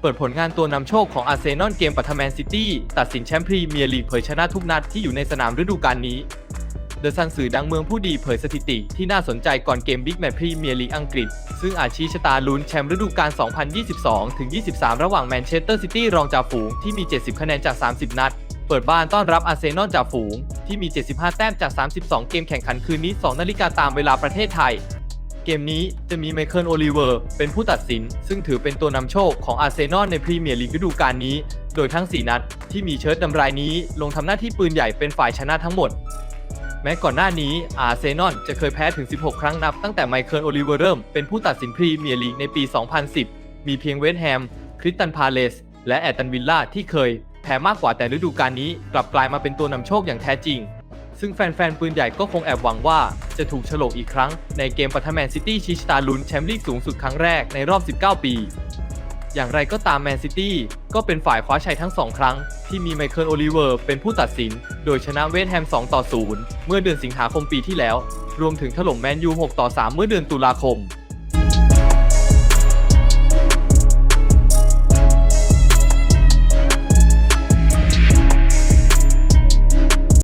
เปิดผลงานตัวนำโชคของอาร์เซนอลเกมปัทแมนซิตี้ตัดสินแชมป์พรีเมียร์ลีกเผยชนะทุกนัดที่อยู่ในสนามฤดูกาลนี้เดอะซันสื่อดังเมืองผู้ดีเผยสถิติที่น่าสนใจก่อนเกมบิ๊กแมตช์พรีเมียร์ลีกอังกฤษ ซึ่งอาจชี้ชะตาลุ้นแชมป์ฤดูกาล 2022-23 ระหว่างแมนเชสเตอร์ซิตี้รองจ่าฝูงที่มี 70 คะแนนจาก 30 นัด เปิดบ้านต้อนรับอาร์เซนอลจ่าฝูงที่มี 75 แต้มจาก 32 เกมแข่งขันคืนนี้ 2 นาฬิกาตามเวลาประเทศไทย เกมนี้จะมีไมเคิลโอลิเวอร์เป็นผู้ตัดสิน ซึ่งถือเป็นตัวนำโชคของอาร์เซนอลในพรีเมียร์ลีกฤดูกาลนี้ โดยทั้ง 4 นัดที่มีเชิร์ตดำรายนี้ ลงทำหน้าที่ปืนใหญ่เป็นฝ่ายชนะทั้งหมด แม้ก่อนหน้านี้อาร์เซนอลจะเคยแพ้ถึง 16 ครั้งนับตั้งแต่ไมเคิลโอลิเวอร์เริ่มเป็นผู้ตัดสินพรีเมียร์ลีกในปี 2010 มีเพียงเวสต์แฮม คริสตันพาเลส และแอตตันวิลล่าที่เคยแพ้มากกว่าแต่ฤดูกาลนี้ กลับกลายมาเป็นตัวนำโชคอย่างแท้จริง ซึ่งแฟนๆปืนใหญ่ก็คงแอบหวังว่า จะถูกฉลกอีกครั้งในเกมปัทแมนซิตี้ชิชตาลุ้นแชมป์ลีกสูงสุดครั้งแรกในรอบ 19 ปี อย่างไรก็ตามแมนซิตี้ก็เป็นฝ่ายคว้าชัยทั้ง 2 ครั้ง ที่มีไมเคิลโอลิเวอร์เป็นผู้ตัดสิน โดยชนะเวสต์แฮม 2 ต่อ 0 เมื่อเดือนสิงหาคมปีที่แล้ว รวมถึงถล่มแมนยู 6 ต่อ 3 เมื่อเดือนตุลาคม